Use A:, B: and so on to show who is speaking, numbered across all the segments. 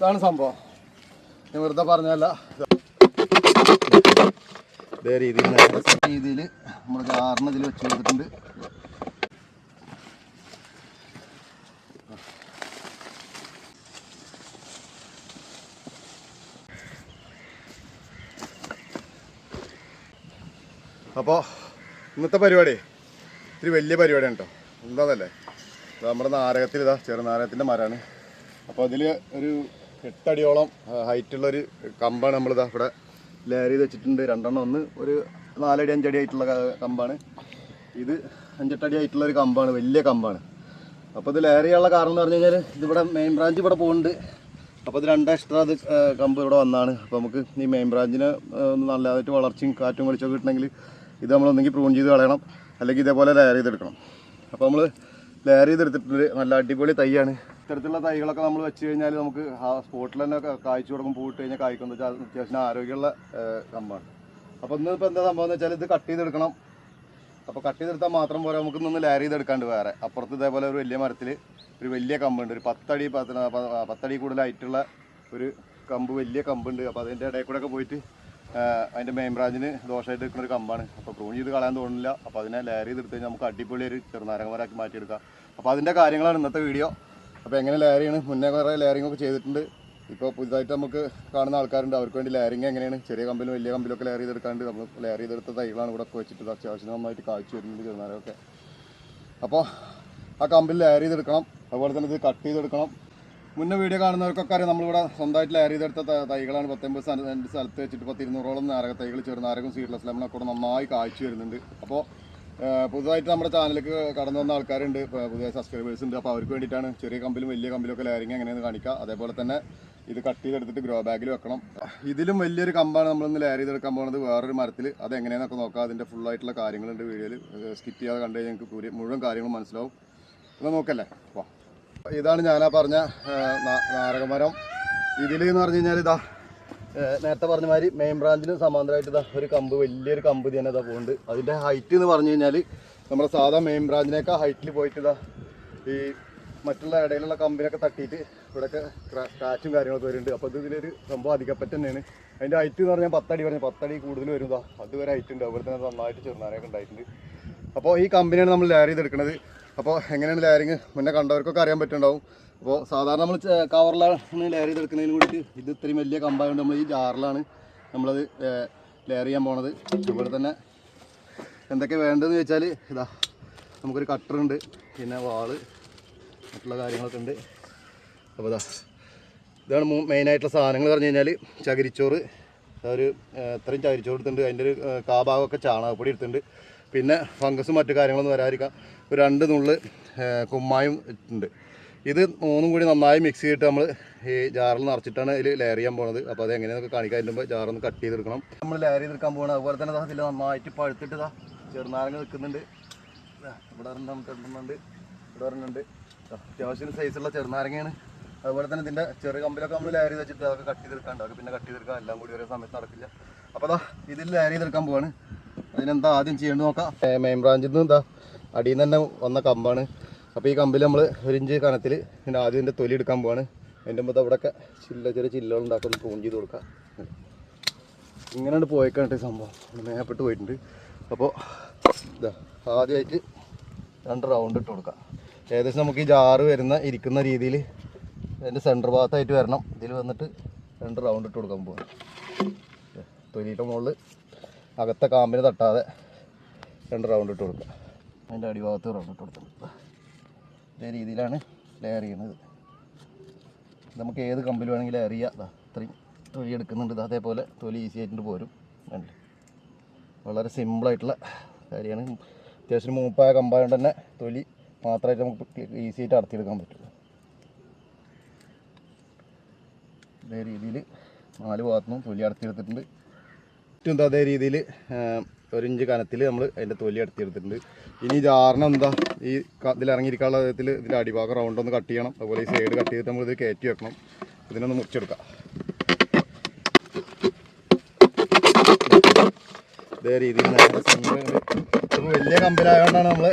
A: ഇതാണ് സംഭവം. ഞാൻ വെറുതെ പറഞ്ഞല്ല ഇതേ രീതിയിൽ നമ്മൾ ജാറിന് ഇതിൽ വെച്ച് കൊടുത്തിട്ടുണ്ട്. അപ്പോൾ ഇന്നത്തെ പരിപാടി ഇത്തിരി വലിയ പരിപാടിയാണ് കേട്ടോ എന്താന്നല്ലേ ഇത് നമ്മുടെ നാരകത്തിൽ ഇതാ ചെറുനാരകത്തിന്റെ മരമാണ് അപ്പോൾ അതിൽ ഒരു എട്ടടിയോളം ഹൈറ്റുള്ളൊരു കമ്പാണ് നമ്മളിത് ഇവിടെ ലെയർ ചെയ്ത് വെച്ചിട്ടുണ്ട്. രണ്ടെണ്ണം ഒന്ന് ഒരു നാലടി അഞ്ചടി ആയിട്ടുള്ള കമ്പാണ്. ഇത് അഞ്ചെട്ടടി ആയിട്ടുള്ള ഒരു കമ്പാണ് വലിയ കമ്പാണ്. അപ്പോൾ ഇത് ലെയർ ചെയ്യാനുള്ള കാരണം എന്ന് പറഞ്ഞു കഴിഞ്ഞാൽ ഇതിവിടെ മെയിൻ ബ്രാഞ്ച് ഇവിടെ പോകുന്നുണ്ട് അപ്പോൾ ഇത് രണ്ട് എക്സ്ട്രാ അത് കമ്പ് ഇവിടെ വന്നാണ്. അപ്പോൾ നമുക്ക് ഈ മെയിൻ ബ്രാഞ്ചിന് നല്ലതായിട്ട് വളർച്ചയും കാറ്റും വെളിച്ചമൊക്കെ കിട്ടണമെങ്കിൽ ഇത് നമ്മളൊന്നെങ്കിൽ പ്രൂൺ ചെയ്ത് കളയണം. അല്ലെങ്കിൽ ഇതേപോലെ ലെയർ ചെയ്തെടുക്കണം. അപ്പോൾ നമ്മൾ ലെയർ ചെയ്തെടുത്തിട്ടുണ്ട്. നല്ല അടിപൊളി തൈയാണ്. ഇത്തരത്തിലുള്ള തൈകളൊക്കെ നമ്മൾ വെച്ച് കഴിഞ്ഞാൽ നമുക്ക് ആ സ്പോട്ടിൽ തന്നെ കായ്ച്ചു കൊടുക്കും പൂട്ട് കഴിഞ്ഞാൽ കായ്ക്കുന്ന വെച്ചാൽ അത്യാവശ്യം ആരോഗ്യമുള്ള സംഭവമാണ്. അപ്പോൾ ഇന്ന് ഇപ്പോൾ എന്താ സംഭവം എന്ന് വെച്ചാൽ ഇത് കട്ട് ചെയ്തെടുക്കണം. അപ്പോൾ കട്ട് ചെയ്തെടുത്താൽ മാത്രം പോരാ നമുക്ക് ഇന്നൊന്ന് ലെയർ ചെയ്തെടുക്കാണ്ട് വേറെ. അപ്പുറത്ത് ഇതേപോലെ ഒരു വലിയ മരത്തിൽ ഒരു വലിയ കമ്പുണ്ട്. ഒരു പത്തടി പത്ത് പത്തടി കൂടുതലായിട്ടുള്ള ഒരു കമ്പ് വലിയ കമ്പുണ്ട്. അപ്പോൾ അതിന്റെ ഇടയിൽ കൂടെ ഒക്കെ പോയിട്ട് അതിന്റെ മെയിൻ ബ്രാഞ്ചിന് ദോഷമായിട്ട് നിൽക്കുന്ന ഒരു കമ്പാണ്. അപ്പോൾ പ്രൂൺ ചെയ്ത് കളയാൻ തോന്നുന്നില്ല. അപ്പോൾ അതിനെ ലെയർ ചെയ്തെടുത്ത് കഴിഞ്ഞാൽ നമുക്ക് അടിപൊളി ഒരു ചെറുനാരകമരാക്കി മാറ്റിയെടുക്കാം. അപ്പോൾ അതിന്റെ കാര്യങ്ങളാണ് ഇന്നത്തെ വീഡിയോ അപ്പോൾ എങ്ങനെ ലെയർ ആണ് മുന്നേ കുറേ ലെയറിംഗ് ഒക്കെ ചെയ്തിട്ടുണ്ട്. ഇപ്പോൾ പുതുതായിട്ട് നമുക്ക് കാണുന്ന ആൾക്കാരുണ്ട്. അവർക്ക് വേണ്ടി ലെയറിങ് എങ്ങനെയാണ്? ചെറിയ കമ്പിലും വലിയ കമ്പിലൊക്കെ ലെയർ ചെയ്തെടുക്കാണ്ട് നമ്മൾ ലെയർ ചെയ്തെടുത്ത തൈകളാണ് ഇവിടെ ഒക്കെ വെച്ചിട്ട് അത്യാവശ്യം നന്നായിട്ട് കാഴ്ച വരുന്നുണ്ട് ചെറുനാരൊക്കെ. അപ്പോൾ ആ കമ്പിൽ ലെയർ ചെയ്തെടുക്കണം. അതുപോലെ തന്നെ ഇത് കട്ട് ചെയ്തെടുക്കണം. മുന്നേ വീഡിയോ കാണുന്നവർക്കൊക്കെ അറിയാം. നമ്മളിവിടെ സ്വന്തമായിട്ട് ലെയർ ചെയ്തെടുത്ത തൈകളാണ്. പത്തൊമ്പത് സ്ഥലത്ത് വെച്ചിട്ട് പത്തിരുന്നൂറോളം നാരക തൈകൾ ചെറുനാരകം സീഡ്ലെസ് ലെമണൊക്കെ നന്നായി കാഴ്ച വരുന്നുണ്ട്. അപ്പോൾ പുതുതായിട്ട് നമ്മുടെ ചാനലിലേക്ക് കടന്നു വന്ന ആൾക്കാരുണ്ട്. പുതിയ സബ്സ്ക്രൈബേഴ്സ് ഉണ്ട്. അപ്പോൾ അവർക്ക് വേണ്ടിയിട്ടാണ് ചെറിയ കമ്പിലും വലിയ കമ്പിലൊക്കെ ലെയറിങ് എങ്ങനെയെന്ന് കാണിക്കുക. അതേപോലെ തന്നെ ഇത് കട്ട് ചെയ്തെടുത്തിട്ട് ഗ്രോ ബാഗിൽ വെക്കണം. ഇതിലും വലിയൊരു കമ്പാണ് നമ്മളിന്ന് ലെയർ ചെയ്തെടുക്കാൻ പോകുന്നത് വേറൊരു മരത്തിൽ അത് എങ്ങനെയെന്നൊക്കെ നോക്കാം. അതിന്റെ ഫുൾ ആയിട്ടുള്ള കാര്യങ്ങളുണ്ട് വീഡിയോയിൽ സ്കിപ്പ് ചെയ്യാതെ കണ്ടു കഴിഞ്ഞാൽ നിങ്ങൾക്ക് മുഴുവൻ കാര്യങ്ങളും മനസ്സിലാവും. എന്നാൽ നോക്കല്ലേ? അപ്പോൾ ഇതാണ് ഞാനാ പറഞ്ഞ നാരകമരം. ഇതിൽ എന്ന് പറഞ്ഞു കഴിഞ്ഞാൽ ഇതാ നേരത്തെ പറഞ്ഞ മാതിരി മെയിൻ ബ്രാഞ്ചിന് സമാന്തരമായിട്ട് ഇതാ ഒരു കമ്പ് വലിയൊരു കമ്പ് തന്നെ ഇതാ പോകുന്നുണ്ട് അതിന്റെ ഹൈറ്റ് എന്ന് പറഞ്ഞു കഴിഞ്ഞാൽ നമ്മുടെ സാധാ മെയിൻ ബ്രാഞ്ചിനേക്കാൾ ഹൈറ്റിൽ പോയിട്ട് ഇതാ ഈ മറ്റുള്ള ഇടയിലുള്ള കമ്പിനൊക്കെ തട്ടിയിട്ട് ഇവിടെയൊക്കെ സ്ക്രാച്ചും കാര്യങ്ങളൊക്കെ വരുന്നുണ്ട്. അപ്പോൾ ഇത് ഇതിലൊരു സംഭവം അധികപ്പറ്റ തന്നെയാണ്. അതിന്റെ ഹൈറ്റ് എന്ന് പറഞ്ഞാൽ പത്തടി പറഞ്ഞു പത്തടി കൂടുതൽ വരുന്നതാ അതുവരെ ഹൈറ്റ് ഉണ്ട്. അതുപോലെ തന്നെ നന്നായിട്ട് ചെറുനാരൊക്കെ ഉണ്ടായിട്ടുണ്ട്. അപ്പോൾ ഈ കമ്പനിയാണ് നമ്മൾ ലെയർ ചെയ്തെടുക്കുന്നത് അപ്പോൾ എങ്ങനെയാണ് ലെയറിങ് മുന്നേ കണ്ടവർക്കൊക്കെ അറിയാൻ പറ്റുന്നുണ്ടാവും. അപ്പോൾ സാധാരണ നമ്മൾ കവറിലാണ് ലെയർ ചെയ്തെടുക്കുന്നതിന് കൂടിയിട്ട് ഇത് ഇത്രയും വലിയ കമ്പായതുകൊണ്ട് നമ്മൾ ഈ ജാറിലാണ് നമ്മളത് ലെയർ ചെയ്യാൻ പോണത്. അതുപോലെ തന്നെ എന്തൊക്കെ വേണ്ടതെന്ന് വെച്ചാൽ ഇതാ നമുക്കൊരു കട്ടറുണ്ട് പിന്നെ വാൾ മറ്റുള്ള കാര്യങ്ങളൊക്കെ ഉണ്ട്. അപ്പോൾ ഇതാ ഇതാണ് മെയിനായിട്ടുള്ള സാധനങ്ങൾ പറഞ്ഞു കഴിഞ്ഞാൽ ചകിരിച്ചോറ് ഒരു ഇത്രയും ചകിരിച്ചോറ് എടുത്തിട്ടുണ്ട്. അതിന്റെ ഒരു കാഭാഗമൊക്കെ ചാണകപ്പൊടി എടുത്തിട്ടുണ്ട്. പിന്നെ ഫംഗസും മറ്റു കാര്യങ്ങളൊന്നും വരാതിരിക്കാം ഒരു രണ്ട് നുള്ള് കുമ്മായും ഉണ്ട് ഇത് മൂന്നും കൂടി നന്നായി മിക്സ് ചെയ്തിട്ട് നമ്മൾ ഈ ജാറിൽ നിറച്ചിട്ടാണ് ഇതിൽ ലെയർ ചെയ്യാൻ പോകുന്നത് അപ്പോൾ അത് എങ്ങനെയൊക്കെ കാണിക്കാൻ മുമ്പ് ജാറൊന്ന് കട്ട് ചെയ്തെടുക്കണം. നമ്മൾ ലെയർ ചെയ്തെടുക്കാൻ പോകണം അതുപോലെ തന്നെ ദാ ഇതിൽ നന്നായിട്ട് പഴുത്തിട്ട് ഇതാ ചെറുനാരങ്ങ നിൽക്കുന്നുണ്ട്. ഇവിടെ നമുക്ക് എണ്ണുന്നുണ്ട് ഇവിടെ ഒരെണ്ണുണ്ട് അത്യാവശ്യം സൈസുള്ള ചെറുനാരങ്ങയാണ്. അതുപോലെ തന്നെ ഇതിന്റെ ചെറിയ കമ്പിലൊക്കെ നമ്മൾ ലെയർ ചെയ്ത് വെച്ചിട്ട് അതൊക്കെ കട്ട് ചെയ്തെടുക്കാണ്ട്. അതൊക്കെ പിന്നെ കട്ട് ചെയ്തെടുക്കാം എല്ലാം കൂടി ഒരേ സമയത്ത് നടക്കില്ല. അപ്പോൾ അതാ ഇതിൽ ലെയർ ചെയ്തെടുക്കാൻ പോവാണ്. അതിനെന്താ ആദ്യം ചെയ്യേണ്ടത് നോക്കാം. മെയിൻ ബ്രാഞ്ചിൽ നിന്ന് എന്താ അടിയിൽ നിന്ന് തന്നെ വന്ന കമ്പാണ്. അപ്പോൾ ഈ കമ്പിൽ നമ്മൾ ഒരു ഇഞ്ച് കനത്തിൽ ഇതിന്റെ ആദ്യം ഇതിന്റെ തൊലി എടുക്കാൻ പോവാണ്. അതിന്റെ മുമ്പ് അവിടെയൊക്കെ ചില്ല ചെറിയ ചില്ലകൾ ഉണ്ടാക്കി പ്രൂൺ ചെയ്ത് കൊടുക്കാം. ഇങ്ങനെയാണ് പോയേക്കാണ് സംഭവം. മേപ്പെട്ട് പോയിട്ടുണ്ട്. അപ്പോൾ ഇതാ ആദ്യമായിട്ട് രണ്ട് റൗണ്ട് ഇട്ട് കൊടുക്കാം. ഏകദേശം നമുക്ക് ഈ ജാറ് വരുന്ന ഇരിക്കുന്ന രീതിയിൽ അതിന്റെ സെന്റർ ഭാഗത്തായിട്ട് വരണം. ഇതിൽ വന്നിട്ട് രണ്ട് റൗണ്ട് ഇട്ട് കൊടുക്കാൻ പോകാം തൊലിയുടെ മുകളിൽ അകത്തെ കാമ്പിന് തട്ടാതെ രണ്ട് റൗണ്ട് ഇട്ട് കൊടുക്കുക അതിന്റെ അടിഭാഗത്ത് റൗണ്ട് ഇട്ട് കൊടുക്കണം ഇതേ രീതിയിലാണ് ലെയർ ചെയ്യുന്നത്. നമുക്ക് ഏത് കമ്പിൽ ലെയർ ചെയ്യാം. ദാ ഇത്രയും തൊലി എടുക്കുന്നുണ്ട്. അതേപോലെ തൊലി ഈസി ആയിട്ട് പോരും. വേണ്ട വളരെ സിമ്പിളായിട്ടുള്ള കാര്യമാണ്. അത്യാവശ്യം മൂപ്പായ കമ്പായതുകൊണ്ട് തന്നെ തൊലി മാത്രമായിട്ട് നമുക്ക് ഈസി ആയിട്ട് അടത്തിയെടുക്കാൻ പറ്റും. അതേ രീതിയിൽ നാല് ഭാഗത്തുനിന്നും തൊലി അടത്തിയെടുത്തിട്ടുണ്ട് ഏറ്റവും അതേ രീതിയിൽ ഒരു ഇഞ്ച് കനത്തിൽ നമ്മൾ അതിന്റെ തൊലി അടത്തിയെടുത്തിട്ടുണ്ട്. ഇനി ജാറിന് എന്താ ഈ ഇതിൽ ഇറങ്ങിയിരിക്കാനുള്ള വിധത്തിൽ ഇതിന്റെ അടിഭാഗം റൗണ്ട് ഒന്ന് കട്ട് ചെയ്യണം. അതുപോലെ ഈ സൈഡ് കട്ട് ചെയ്തിട്ട് നമ്മൾ ഇത് കയറ്റി വെക്കണം. ഇതിനൊന്ന് മുറിച്ചെടുക്കാം. ഇതേ രീതിയിൽ വലിയ കമ്പലായതുകൊണ്ടാണ് നമ്മൾ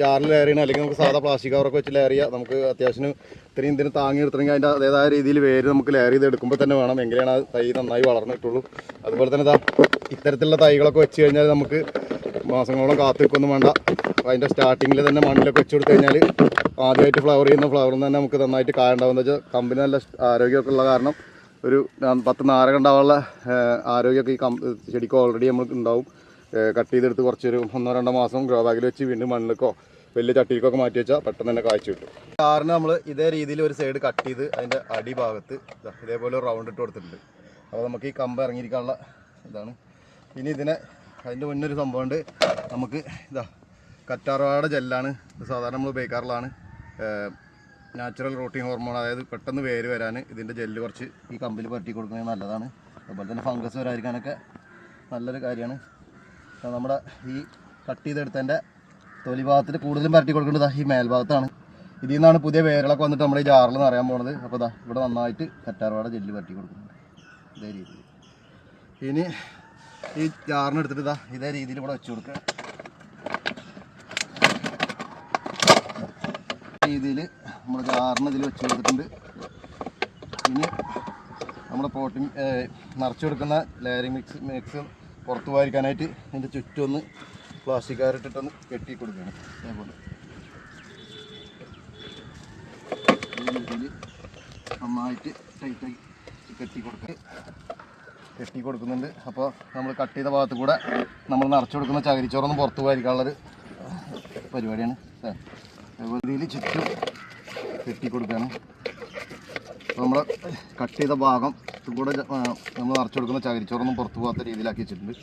A: ജാറിൽ ലെയർ ചെയ്യണം അല്ലെങ്കിൽ നമുക്ക് സാധാ പ്ലാസ്റ്റിക് കവറൊക്കെ വെച്ച് ലെയർ ചെയ്യാം. നമുക്ക് അത്യാവശ്യം ഇത്രയും ഇതിന് താങ്ങി എടുത്തിട്ടുണ്ടെങ്കിൽ അതിന്റെ അതേതായ രീതിയിൽ വേര് നമുക്ക് ലെയർ ചെയ്ത് എടുക്കുമ്പോൾ തന്നെ വേണം. ആ തൈ നന്നായി വളർന്നിട്ടുള്ളൂ. അതുപോലെ തന്നെ ഇതാ ഇത്തരത്തിലുള്ള തൈകളൊക്കെ വെച്ച് കഴിഞ്ഞാൽ നമുക്ക് മാസങ്ങളോളം കാത്തിക്കൊന്നും വേണ്ട. അതിന്റെ സ്റ്റാർട്ടിങ്ങിൽ തന്നെ മണ്ണിലൊക്കെ വെച്ച് കൊടുത്തു കഴിഞ്ഞാൽ ആദ്യമായിട്ട് ഫ്ലവർ ചെയ്യുന്ന ഫ്ലവറിൽ തന്നെ നമുക്ക് നന്നായിട്ട് കായ ഉണ്ടാവുമെന്ന് വെച്ചാൽ കമ്പനി നല്ല ആരോഗ്യമൊക്കെ ഉള്ള കാരണം ഒരു പത്ത് നാരക ഉണ്ടാവാനുള്ള ആരോഗ്യമൊക്കെ ഈ കം ചെടിക്ക് ഓൾറെഡി നമുക്ക് ഉണ്ടാവും. കട്ട് ചെയ്തെടുത്ത് കുറച്ചൊരു ഒന്നോ രണ്ടോ മാസം ഗ്രോ ബാഗിൽ വെച്ച് വീണ്ടും മണ്ണിലേക്കോ വലിയ ചട്ടിയിലേക്കൊക്കെ മാറ്റി വെച്ചാൽ പെട്ടെന്ന് തന്നെ കാഴ്ച കിട്ടും. കാറിന് നമ്മൾ ഇതേ രീതിയിൽ ഒരു സൈഡ് കട്ട് ചെയ്ത് അതിന്റെ അടിഭാഗത്ത് ഇതേപോലെ റൗണ്ട് ഇട്ട് കൊടുത്തിട്ടുണ്ട്. അപ്പോൾ നമുക്ക് ഈ കമ്പ് ഇറങ്ങിയിരിക്കാനുള്ള ഇതാണ്. ഇനി ഇതിനെ അതിന്റെ മുന്നൊരു സംഭവമുണ്ട് നമുക്ക് ഇതാ കറ്റാർവാട ജെല്ലാണ് സാധാരണ നമ്മൾ ഉപയോഗിക്കാറുള്ളതാണ്. നാച്ചുറൽ റൂട്ടിങ് ഹോർമോൺ അതായത് പെട്ടെന്ന് വേര് വരാൻ ഇതിന്റെ ജെല്ല് കുറച്ച് ഈ കമ്പിൽ പറ്റി കൊടുക്കുന്നത് നല്ലതാണ്. അതുപോലെ തന്നെ ഫംഗസ് വരാതിരിക്കാനൊക്കെ നല്ലൊരു കാര്യമാണ്. നമ്മുടെ ഈ കട്ട് ചെയ്തെടുത്തതിന്റെ തൊലി ഭാഗത്തിൽ കൂടുതലും പരട്ടി കൊടുക്കേണ്ടത് ഈ മേൽഭാഗത്താണ്. ഇതിൽ നിന്നാണ് പുതിയ വേരുകളൊക്കെ വന്നിട്ട് നമ്മൾ ഈ ജാറിൽ നിന്ന് അറിയാൻ പോണത്. അപ്പോൾ ഇതാ ഇവിടെ നന്നായിട്ട് കറ്റാർവാട ജെല്ല് പറ്റി കൊടുക്കുന്നുണ്ട്. ഇതേ രീതിയിൽ. ഇനി ഈ ജാറിന് എടുത്തിട്ട് ഇതാ ഇതേ രീതിയിൽ ഇവിടെ വെച്ച് കൊടുക്കുക രീതിയിൽ നമ്മൾ ജാറിന് ഇതിൽ വെച്ച് കൊടുത്തിട്ടുണ്ട്. ഇനി നമ്മുടെ പോട്ടി നിറച്ച് കൊടുക്കുന്ന ലെയറിങ് മിക്സ് മിക്സ് പുറത്ത് വായിക്കാനായിട്ട് ഇതിന്റെ ചുറ്റൊന്ന് പ്ലാസ്റ്റിക് കയറിട്ടിട്ടൊന്ന് കെട്ടി കൊടുക്കുകയാണ്. അതേപോലെ നന്നായിട്ട് ടൈറ്റായി കെട്ടി കൊടുക്കുക കെട്ടി കൊടുക്കുന്നുണ്ട്. അപ്പോൾ നമ്മൾ കട്ട് ചെയ്ത ഭാഗത്ത് കൂടെ നമ്മൾ നിറച്ചു കൊടുക്കുന്ന ചകിരിച്ചോറൊന്നും പുറത്ത് പോയിരിക്കാനുള്ളൊരു പരിപാടിയാണ്? അതുപോലെ ചുറ്റും കെട്ടി കൊടുക്കുകയാണ് അപ്പോൾ നമ്മൾ കട്ട് ചെയ്ത ഭാഗം കൂടെ നമ്മൾ നിറച്ചു കൊടുക്കുന്ന ചകിരിച്ചോറൊന്നും പുറത്ത് പോകാത്ത രീതിയിലാക്കി വെച്ചിട്ടുണ്ട്.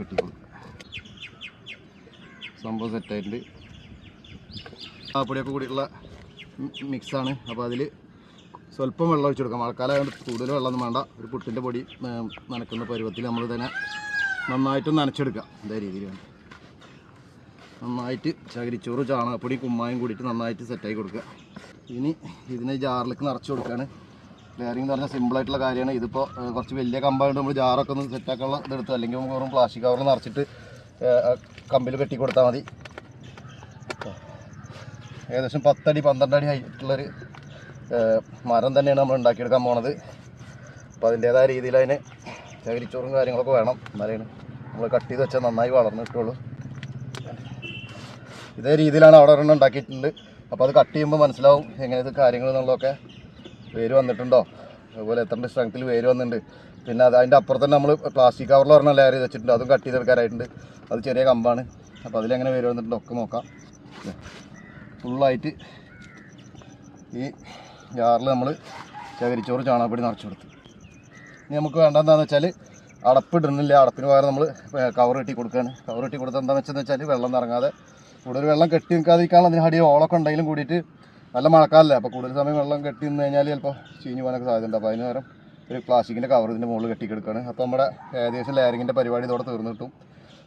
A: കെട്ടി കൊടുക്കും. സംഭവം സെറ്റായിട്ടുണ്ട് കാപ്പൊടിയൊക്കെ കൂടിയിട്ടുള്ള മിക്സാണ് അപ്പോൾ അതിൽ സ്വല്പം വെള്ളം ഒഴിച്ചു കൊടുക്കാം. മഴക്കാലമായതുകൊണ്ട് കൂടുതൽ വെള്ളമൊന്നും വേണ്ട. ഒരു പുട്ടിന്റെ പൊടി നനക്കുന്ന പരുവത്തിൽ നമ്മൾ തന്നെ നന്നായിട്ട് നനച്ചെടുക്കാം ഇതേ രീതിയിൽ നന്നായിട്ട് ചകിരിച്ചോറ് ചാണകപ്പൊടി കുമ്മായും കൂടിയിട്ട് നന്നായിട്ട് സെറ്റാക്കി കൊടുക്കുക. ഇനി ഇതിനെ ജാറിലേക്ക് നിറച്ച് കൊടുക്കുകയാണ്. ലെയറിംഗ് എന്ന് പറഞ്ഞാൽ സിമ്പിളായിട്ടുള്ള കാര്യമാണ്. ഇതിപ്പോൾ കുറച്ച് വലിയ കമ്പായിട്ട് നമ്മൾ ജാറൊക്കെ ഒന്ന് സെറ്റാക്കാനുള്ള ഇതെടുത്ത് അല്ലെങ്കിൽ നമുക്ക് വെറും പ്ലാസ്റ്റിക് കവറിൽ നിറച്ചിട്ട് കമ്പിൽ കെട്ടി കൊടുത്താൽ മതി. ഏകദേശം പത്തടി പന്ത്രണ്ട് അടി മരം തന്നെയാണ് നമ്മൾ ഉണ്ടാക്കിയെടുക്കാൻ പോണത്. അപ്പോൾ അതിന്റേതായ രീതിയിൽ അതിന് ചകിരിച്ചോറും കാര്യങ്ങളൊക്കെ വേണം. എന്നാലാണ് നമ്മൾ കട്ട് ചെയ്ത് വെച്ചാൽ നന്നായി വളർന്നു കിട്ടുള്ളൂ. ഇതേ രീതിയിലാണ് അവിടെ ഒരെണ്ണം ഉണ്ടാക്കിയിട്ടുണ്ട്. അപ്പോൾ അത് കട്ട് ചെയ്യുമ്പോൾ മനസ്സിലാവും എങ്ങനത്തെ കാര്യങ്ങൾ എന്നുള്ളതൊക്കെ വേര് വന്നിട്ടുണ്ടോ. അതുപോലെ എത്ര സ്ട്രെങ്ത്തിൽ വേര് വന്നിട്ടുണ്ട്. പിന്നെ അത് അതിന്റെ അപ്പുറത്ത് നമ്മൾ പ്ലാസ്റ്റിക് കവറിൽ ഒരെണ്ണം ലെയർ ചെയ്ത് വെച്ചിട്ടുണ്ട്. അതും കട്ട് ചെയ്തെടുക്കാനായിട്ടുണ്ട്. അത് ചെറിയ കമ്പാണ്. അപ്പോൾ അതിലെങ്ങനെ വേര് വന്നിട്ടുണ്ട് ഒക്കെ നോക്കാം. ഫുള്ളായിട്ട് ഈ ജാറിൽ നമ്മൾ ചകരിച്ചോറ് ചാണകപ്പൊടി നിറച്ച് കൊടുത്തു. ഇനി നമുക്ക് വേണ്ടതെന്താണെന്ന് വെച്ചാൽ അടപ്പ് ഇടുന്നില്ല. അടപ്പിന് പകരം നമ്മൾ കവർ കെട്ടി കൊടുക്കുകയാണ്. കവർ കെട്ടി കൊടുത്താൽ എന്താണെന്ന് വെച്ചാൽ വെള്ളം നിറങ്ങാതെ. കൂടുതൽ വെള്ളം കെട്ടി നിൽക്കാതിരിക്കാനുള്ള അതിന് അടി ഓളൊക്കെ ഉണ്ടെങ്കിലും കൂടിയിട്ട് നല്ല മഴക്കാലല്ലേ. അപ്പോൾ കൂടുതൽ സമയം വെള്ളം കെട്ടി നിന്ന് കഴിഞ്ഞാൽ ചിലപ്പോൾ ചീഞ്ഞ് പോകാനൊക്കെ സാധ്യതയുണ്ട്. അപ്പോൾ അതിന് പകരം ഒരു പ്ലാസ്റ്റിക്കിന്റെ കവർ ഇതിന്റെ മുകളിൽ കെട്ടിക്കെടുക്കുകയാണ് അപ്പോൾ നമ്മുടെ ഏകദേശം ലെയറിങ്ങിന്റെ പരിപാടി ഇതോടെ തീർന്നു കിട്ടും.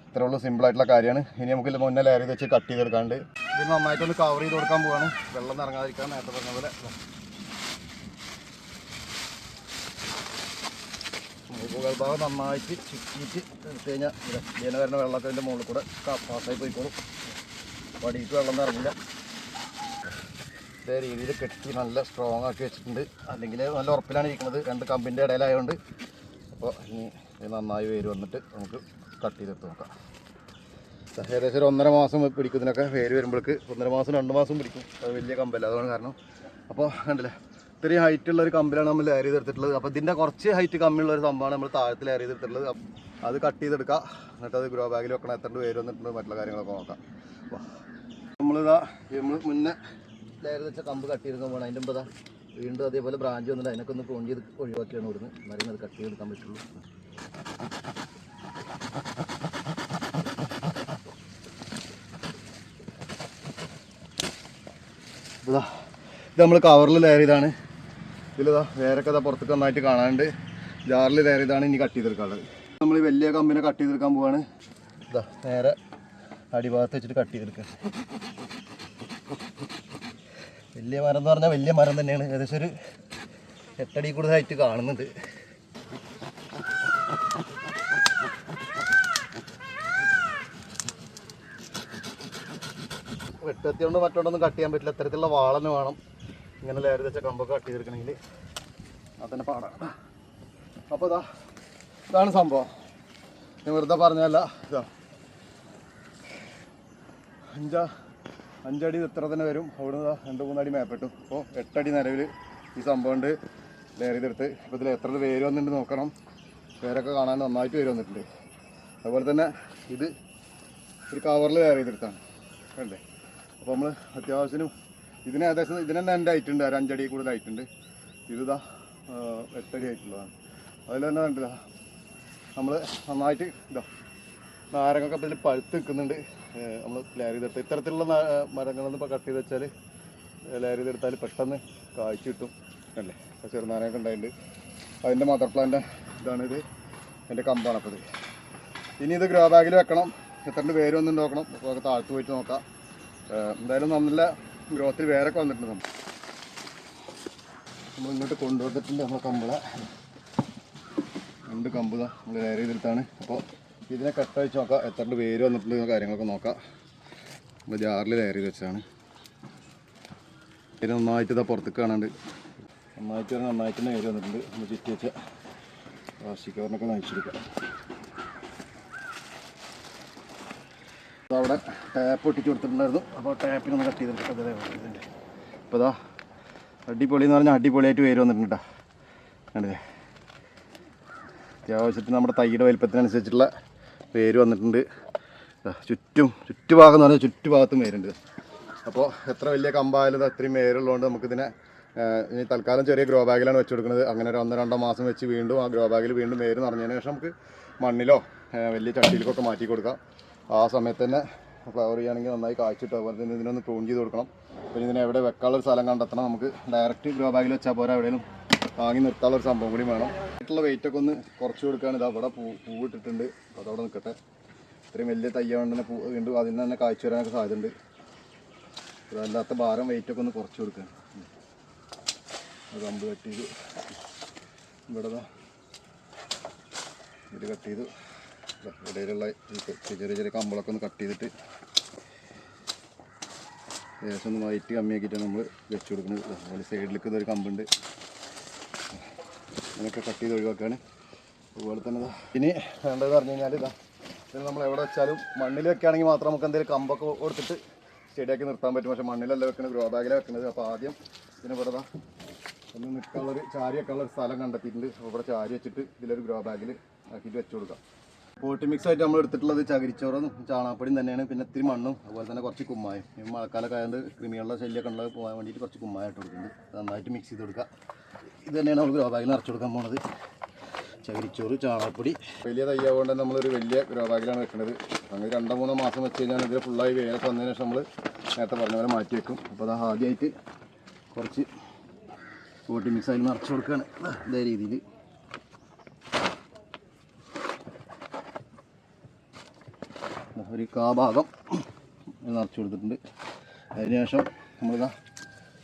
A: ഇത്രേ ഉള്ളൂ സിമ്പിളായിട്ടുള്ള കാര്യമാണ്. ഇനി നമുക്ക് മുന്നേ ലെയർ വെച്ച് കട്ട് ചെയ്തെടുക്കാണ്ട്. ഇത് നന്നായിട്ടൊന്ന് കവർ ചെയ്ത് കൊടുക്കാൻ പോവാണ്. വെള്ളം നിറങ്ങാതിരിക്കാൻ നേരത്തെ പറഞ്ഞ പോലെ. മുകൾ ഭാഗം നന്നായിട്ട് ചുറ്റിയിട്ട് എടുത്തു കഴിഞ്ഞാൽ ഇങ്ങനെ വരുന്ന വെള്ളമൊക്കെ അതിന്റെ മുകളിൽ കൂടെ പാസ്സായി പോയിക്കോളും. വടിയിട്ട് വെള്ളം നിറങ്ങില്ല ഇതേ രീതിയിൽ കെട്ടി നല്ല സ്ട്രോങ് ആക്കി വെച്ചിട്ടുണ്ട്. അല്ലെങ്കിൽ നല്ല ഉറപ്പിലാണ് ഇരിക്കുന്നത്. രണ്ട് കമ്പിന്റെ ഇടയിലായതുകൊണ്ട് അപ്പോൾ ഇനി നന്നായി വേര് വന്നിട്ട് നമുക്ക് കട്ട് ചെയ്തെടുത്ത് നോക്കാം. ഏകദേശം ഒരു ഒന്നര മാസം പിടിക്കുന്നതിനൊക്കെ വേര് വരുമ്പോഴേക്ക് ഒന്നര മാസം രണ്ട് മാസം പിടിക്കും. അത് വലിയ കമ്പല്ല. അതാണ് കാരണം. അപ്പോൾ കണ്ടില്ലേ? ഇത്രയും ഹൈറ്റ് ഉള്ള ഒരു കമ്പിലാണ് നമ്മൾ ലെയർ ചെയ്തെടുത്തിട്ടുള്ളത്. അപ്പോൾ ഇതിന്റെ കുറച്ച് ഹൈറ്റ് കമ്മിയുള്ള ഒരു സംഭവമാണ് നമ്മൾ താഴത്ത് ലെയർ ചെയ്തെടുത്തിട്ടുള്ളത്. അത് കട്ട് ചെയ്തെടുക്കുക എന്നിട്ട് അത് ഗ്രോ ബാഗിൽ വെക്കണം. എത്ര പേര് വന്നിട്ടുണ്ട് മറ്റുള്ള കാര്യങ്ങളൊക്കെ നോക്കാം. നമ്മളിതാ നമ്മൾ മുന്നേ ലെയർ വെച്ച കമ്പ് കട്ട് ചെയ്തെടുക്കാൻ പോകണം അതിന്റെ മുമ്പ് വീണ്ടും അതേപോലെ ബ്രാഞ്ച് വന്നിട്ട് അതിനൊക്കെ ഒന്ന് പ്രോൺ ചെയ്ത് ഒഴിവാക്കിയാണ് ഇവിടുന്ന്. മരുന്ന് അത് കട്ട് ചെയ്തെടുക്കാൻ പറ്റുള്ളൂ. ഇതാ. ഇത് നമ്മൾ കവറിൽ ലെയർ ചെയ്താണ്. ഇതിലിതാ വേരൊക്കെ ഇതാ പുറത്തേക്ക് നന്നായിട്ട് കാണാണ്ട് ജാറിൽ ഇതാണ് ഇനി കട്ട് ചെയ്തെടുക്കാനുള്ളത്. നമ്മൾ ഈ വലിയ കമ്പിനെ കട്ട് ചെയ്തെടുക്കാൻ പോവാണ്. ഇതാ നേരെ അടിഭാഗത്ത് വെച്ചിട്ട് കട്ട് ചെയ്തെടുക്കുക വലിയ മരം എന്ന് പറഞ്ഞാൽ വലിയ മരം തന്നെയാണ്. ഏകദേശം ഒരു എട്ടടി കൂടുതലായിട്ട് കാണുന്നുണ്ട്. വെട്ടത്തി കൊണ്ട് മറ്റോണ്ടൊന്നും കട്ട് ചെയ്യാൻ പറ്റില്ല. അത്തരത്തിലുള്ള വാളന് വേണം. ഇങ്ങനെ ലെയർ വെച്ച കമ്പൊക്കെ കട്ട് ചെയ്തെടുക്കണമെങ്കിൽ അത് തന്നെ പാടാം. അപ്പോൾ ഇതാ ഇതാണ് സംഭവം. ഞാൻ വെറുതെ പറഞ്ഞല്ല ഇതാ അഞ്ചാ അഞ്ചടി ഇത്ര തന്നെ വരും. അവിടുന്ന് രണ്ട് മൂന്നടി മേപ്പെട്ടു. അപ്പോൾ എട്ടടി നിലവിൽ ഈ സംഭവം ഉണ്ട്. ലെയർ ചെയ്തെടുത്ത്. ഇപ്പോൾ ഇതിൽ എത്ര പേര് വന്നിട്ടുണ്ട് നോക്കണം. പേരൊക്കെ കാണാൻ നന്നായിട്ട് പേര് വന്നിട്ടുണ്ട്. അതുപോലെ തന്നെ ഇത് ഒരു കവറിൽ ലെയർ ചെയ്തെടുത്താണ്. കണ്ടേ അപ്പോൾ നമ്മൾ അത്യാവശ്യത്തിന് ഇതിന് ഏകദേശം ഇതിന് തന്നെ എന്റെ ഉണ്ട്. ഒരു അഞ്ചടി കൂടുതൽ ആയിട്ടുണ്ട് ആ, എട്ടടി ആയിട്ടുള്ളതാണ് അതിൽ തന്നെ കണ്ടില്ല നമ്മൾ നന്നായിട്ട് ഇതാ നാരങ്ങൊക്കെ ഇതിൽ പഴുത്ത് നിൽക്കുന്നുണ്ട്. നമ്മൾ ലെയർ ചെയ്തെടുത്ത്. ഇത്തരത്തിലുള്ള മരങ്ങളൊന്നും ഇപ്പോൾ കട്ട് ചെയ്ത് വെച്ചാൽ ലെയർ ചെയ്തെടുത്താൽ പെട്ടെന്ന് കാഴ്ച കിട്ടും. അല്ലേ? അപ്പോൾ ചെറുനാരങ്ങൊക്കെ ഉണ്ടായിട്ടുണ്ട്. അതിന്റെ മദർ പ്ലാന്റെ ഇതാണ് ഇത്. എന്റെ കമ്പാണ് അപ്പോൾ ഇത്. ഇനി ഇത് ഗ്രോ ബാഗിൽ വെക്കണം. എത്ര പേര് വന്ന് നോക്കണം അപ്പോൾ താഴ്ത്തു പോയിട്ട് നോക്കാം. എന്തായാലും നല്ല ഗ്രോത്തിൽ വേരൊക്കെ വന്നിട്ടുണ്ട് നമ്മൾ നമ്മൾ ഇങ്ങോട്ട് കൊണ്ടുവന്നിട്ടുണ്ട് നമ്മളെ കമ്പിള. രണ്ട് കമ്പ് നമ്മൾ ലെയർ ചെയ്തെടുത്താണ് അപ്പോൾ ഇതിനെ കട്ട് കട്ടഴിച്ച് നോക്കാം. എത്ര പേര് വന്നിട്ടുണ്ട് കാര്യങ്ങളൊക്കെ നോക്കാം. നമ്മൾ ജാറിൽ ലെയർ ചെയ്ത് വെച്ചതാണ്. ഇത് നന്നായിട്ട് ഇതാ പുറത്തേക്ക് കാണാണ്ട്. നന്നായിട്ട് നന്നായിട്ട് തന്നെ വേര് വന്നിട്ടുണ്ട്. നമ്മൾ ചുറ്റി വെച്ച പ്ലാസ്റ്റിക് കവറിനൊക്കെ നയിച്ചെടുക്കാം അവിടെ ടാപ്പ് ഒട്ടിച്ച് കൊടുത്തിട്ടുണ്ടായിരുന്നു. അപ്പോൾ ടാപ്പിനൊന്ന് കട്ട് ചെയ്തെടുക്കാം ഇപ്പോൾ ഇതാ അടിപൊളി എന്ന് പറഞ്ഞാൽ അടിപൊളിയായിട്ട് വേര് വന്നിട്ടുണ്ട് കണ്ടില്ലേ? അത്യാവശ്യത്തിന് നമ്മുടെ തൈയുടെ വലിപ്പത്തിനനുസരിച്ചുള്ള വേര് വന്നിട്ടുണ്ട്. ചുറ്റും ചുറ്റുഭാഗം എന്ന് പറഞ്ഞാൽ ചുറ്റുഭാഗത്തും വേരുണ്ട്. അപ്പോൾ എത്ര വലിയ കമ്പായാലും അത്രയും വേരുള്ളതുകൊണ്ട് നമുക്കിതിനെ ഇനി തൽക്കാലം ചെറിയ ഗ്രോ ബാഗിലാണ് വെച്ച് കൊടുക്കുന്നത്. അങ്ങനെ ഒരു ഒന്നോ രണ്ടോ മാസം വെച്ച് വീണ്ടും ആ ഗ്രോ ബാഗിൽ വീണ്ടും വേര് നിറഞ്ഞതിന് ശേഷം നമുക്ക് മണ്ണിലോ വലിയ ചട്ടിയിലേക്കൊക്കെ മാറ്റി കൊടുക്കാം. ആ സമയത്ത് തന്നെ ഫ്ലവർ ചെയ്യുകയാണെങ്കിൽ നന്നായി കായ്ച്ചിട്ട് അതുപോലെ തന്നെ ഇതിനൊന്ന് പ്രൂൺ ചെയ്ത് കൊടുക്കണം. പിന്നെ ഇതിനെ എവിടെ വെക്കാനുള്ള സ്ഥലം കണ്ടെത്തണം. നമുക്ക് ഡയറക്റ്റ് ഗ്രോ ബാഗിൽ വെച്ചാൽ പോരാ. എവിടെയും വാങ്ങി നിർത്താനുള്ള ഒരു സംഭവം കൂടി വേണം. ആയിട്ടുള്ള വെയിറ്റ് ഒക്കെ ഒന്ന് കുറച്ച് കൊടുക്കുകയാണ്. ഇത് അവിടെ പൂ പൂവിട്ടിട്ടുണ്ട് അതവിടെ നിൽക്കട്ടെ. ഇത്രയും വലിയ തയ്യാണ്ട് തന്നെ പൂ വീണ്ടും അതിൽ നിന്ന് തന്നെ കാഴ്ച വരാനൊക്കെ സാധ്യതയുണ്ട്. അതല്ലാത്ത ഭാരം വെയിറ്റ് ഒക്കെ ഒന്ന് കുറച്ച് കൊടുക്കുകയാണ്. അത് കമ്പ് കട്ട് ചെയ്ത് ഇവിടെ ഇത് കട്ട് ചെയ്തു ഇടയിലുള്ള ഈ ചെറിയ ചെറിയ കമ്പളൊക്കെ ഒന്ന് കട്ട് ചെയ്തിട്ട് ഏകദേശം ഒന്ന് വൈറ്റ് കമ്മിയാക്കിയിട്ടാണ് നമ്മൾ വെച്ച് കൊടുക്കുന്നത്. അതുപോലെ സൈഡിലേക്ക് ഇതൊരു കമ്പുണ്ട്. അങ്ങനെയൊക്കെ കട്ട് ചെയ്ത് ഒഴിവാക്കുകയാണ്. അതുപോലെ തന്നെ ഇനി വേണ്ടതെന്ന് പറഞ്ഞു കഴിഞ്ഞാൽ ഇതാ നമ്മൾ എവിടെ വെച്ചാലും മണ്ണിൽ വെക്കുകയാണെങ്കിൽ മാത്രം നമുക്ക് എന്തെങ്കിലും കമ്പൊക്കെ കൊടുത്തിട്ട് ചെടിയാക്കി നിർത്താൻ പറ്റും. പക്ഷേ മണ്ണിലല്ല വെക്കുന്നത് ഗ്രോ ബാഗിലാണ് വെക്കുന്നത്. അപ്പോൾ ആദ്യം ഇതിന് ഇവിടെ ഒന്ന് നിൽക്കാനുള്ളൊരു ചാരി വെക്കാനുള്ള ഒരു സ്ഥലം കണ്ടെത്തിയിട്ടുണ്ട്. ഇവിടെ ചാരി വെച്ചിട്ട് ഇതിലൊരു ഗ്രോ ബാഗിൽ ആക്കിയിട്ട് വെച്ച് കൊടുക്കാം. പോട്ടി മിക്സ് ആയിട്ട് നമ്മൾ എടുത്തിട്ടുള്ളത് ചകിരിച്ചോറും ചാണകപ്പൊടിയും തന്നെയാണ്. പിന്നെ ഇത്തിരി മണ്ണും അതുപോലെ തന്നെ കുറച്ച് കുമ്മായം. ഈ മഴക്കാലൊക്കെ ആയതുകൊണ്ട് കൃമികളുടെ ശല്യമൊക്കെ ഉള്ളത് പോകാൻ വേണ്ടിയിട്ട് കുറച്ച് കുമ്മായം ഇട്ട് കൊടുക്കുന്നുണ്ട്. നന്നായിട്ട് മിക്സ് ചെയ്ത് കൊടുക്കുക. ഇത് തന്നെയാണ് നമ്മൾ ഗ്രോ ബാഗിൽ നിറച്ച് കൊടുക്കാൻ പോണത്. ചകിരിച്ചോറ് ചാണകപ്പൊടി. വലിയ തയ്യാവുകൊണ്ട് നമ്മളൊരു വലിയ ഗ്രോ ബാഗിലാണ് വെക്കുന്നത് അങ്ങനെ രണ്ടോ മൂന്നോ മാസം വെച്ച് കഴിഞ്ഞാൽ ഇതിൽ ഫുള്ളായി വേലൊക്കെ വന്നതിന് ശേഷം നമ്മൾ നേരത്തെ പറഞ്ഞ പോലെ മാറ്റി വെക്കും. അപ്പോൾ അത് ആദ്യമായിട്ട് കുറച്ച് പോട്ടി മിക്സ് അതിൽ നിറച്ച് കൊടുക്കുകയാണ് ഇതേ രീതിയിൽ ഒരു കാ ഭാഗം നിറച്ച് കൊടുത്തിട്ടുണ്ട്. അതിനുശേഷം നമ്മളിതാ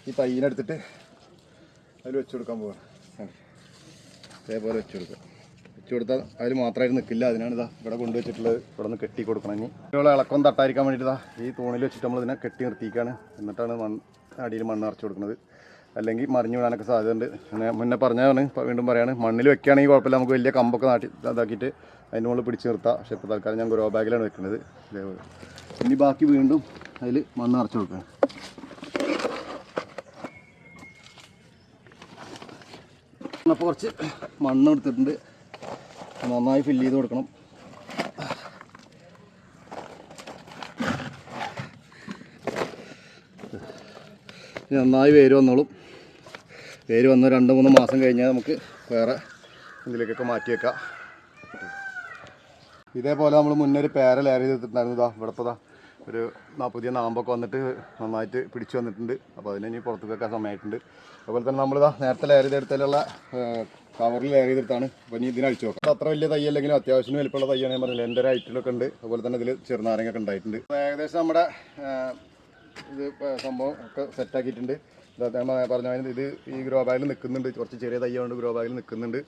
A: ഈ പയ്യനെടുത്തിട്ട് അതിൽ വെച്ച് കൊടുക്കാൻ പോവാണ്. അതേപോലെ വെച്ച് കൊടുക്കുക. വെച്ച് കൊടുത്താൽ അതിൽ മാത്രമായിട്ട് നിൽക്കില്ല. അതിനാണ് ഇതാ ഇവിടെ കൊണ്ടുവച്ചിട്ടുള്ളത് ഇവിടെ നിന്ന് കെട്ടി കൊടുക്കണം ഇനി. ഇവിടെ ഇളക്കം തട്ടായിരിക്കാൻ വേണ്ടിയിട്ട് ഈ തൂണിൽ വെച്ചിട്ട് നമ്മൾ ഇതിനെ കെട്ടി നിർത്തിയിക്കാണ് എന്നിട്ടാണ് മണ്ണ് അടിയിൽ മണ്ണ് നിറച്ച് കൊടുക്കുന്നത്. അല്ലെങ്കിൽ മറിഞ്ഞു വീഴാനൊക്കെ സാധ്യതയുണ്ട്. പിന്നെ മുന്നേ പറഞ്ഞതാണ് വീണ്ടും പറയാണ്. മണ്ണിൽ വെക്കുകയാണെങ്കിൽ കുഴപ്പമില്ല നമുക്ക് വലിയ കമ്പൊക്കെ നാട്ടി ഇതാക്കിയിട്ട് അതിന്റെ മുകളിൽ പിടിച്ച് നിർത്താം. പക്ഷേ ഇപ്പോൾ തൽക്കാലം ഞാൻ ഗ്രോ ബാഗിലാണ് വെക്കുന്നത്. ഇതേപോലെ ഇനി ബാക്കി വീണ്ടും അതിൽ മണ്ണ് നിറച്ച് കൊടുക്കണം അപ്പോൾ കുറച്ച് മണ്ണ് എടുത്തിട്ടുണ്ട്. നന്നായി ഫില്ല് ചെയ്ത് കൊടുക്കണം. നന്നായി വേര് വന്നോളും. വേര് വന്ന് രണ്ട് മൂന്ന് മാസം കഴിഞ്ഞാൽ നമുക്ക് വേറെ ഇതിലേക്കൊക്കെ മാറ്റി വെക്കാം ഇതേപോലെ നമ്മൾ മുന്നേ ഒരു പേര ലെയർ ചെയ്തിട്ടുണ്ടായിരുന്നു ഇതാ ഇവിടെ ഇപ്പോൾ ദാ. ഒരു പുതിയ നാമ്പൊക്കെ വന്നിട്ട് നന്നായിട്ട് പിടിച്ചു വന്നിട്ടുണ്ട്. അപ്പോൾ അതിന് ഇനി പുറത്ത് വെക്കാൻ സമയമായിട്ടുണ്ട്. അതുപോലെ തന്നെ നമ്മളിതാ നേരത്തെ ലെയർ ചെയ്തെടുത്തതിലുള്ള കവറിൽ ലെയർ ചെയ്തെടുത്താണ്. അപ്പോൾ ഇനി ഇതിനെ അഴിച്ചു നോക്കാം. അത്ര വലിയ തൈ അല്ലെങ്കിലും അത്യാവശ്യം വലിപ്പമുള്ള തൈയാണ് ഞാൻ പറഞ്ഞില്ല എന്റെ ഒരു ഐറ്റിലൊക്കെ ഉണ്ട്. അതുപോലെ തന്നെ ഇതിൽ ചെറുനാരങ്ങൊക്കെ ഉണ്ടായിട്ടുണ്ട്. ഏകദേശം നമ്മുടെ ഇത് സംഭവം ഒക്കെ സെറ്റാക്കിയിട്ടുണ്ട് പറഞ്ഞ ഇത് ഈ ഗ്രോ ബാഗിൽ നിൽക്കുന്നുണ്ട് കുറച്ച് ചെറിയ തയ്യാണ്ട് ഗ്രോ ബാഗിൽ നിൽക്കുന്നുണ്ട്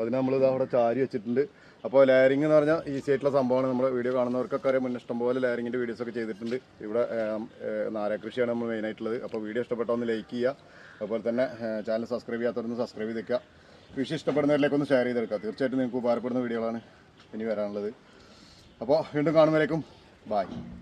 A: അതിന് നമ്മൾ ഇത് അവിടെ ചാരി വെച്ചിട്ടുണ്ട്. അപ്പോൾ ലെയറിംഗ് എന്ന് പറഞ്ഞാൽ ഈസി ആയിട്ടുള്ള സംഭവമാണ്. നമ്മുടെ വീഡിയോ കാണുന്നവർക്കൊക്കെ അറിയാം. മുന്നേ ഇഷ്ടംപോലെ ലെയറിങ്ങിന്റെ വീഡിയോസൊക്കെ ചെയ്തിട്ടുണ്ട്. ഇവിടെ നാര കൃഷിയാണ് നമ്മൾ മെയിനായിട്ടുള്ളത് അപ്പോൾ വീഡിയോ ഇഷ്ടപ്പെട്ടാൽ ഒന്ന് ലൈക്ക് ചെയ്യുക. അതുപോലെ തന്നെ ചാനൽ സബ്സ്ക്രൈബ് ചെയ്യാത്തവരൊന്ന് സബ്സ്ക്രൈബ് ചെയ്തേക്കുക കൃഷി ഇഷ്ടപ്പെടുന്നവരിലേക്ക് ഒന്ന് ഷെയർ ചെയ്തെടുക്കുക തീർച്ചയായിട്ടും നിങ്ങൾക്ക് ഉപകാരപ്പെടുന്ന വീഡിയോകളാണ് ഇനി വരാനുള്ളത്. അപ്പോൾ വീണ്ടും കാണുന്നവരേക്കും ബായ്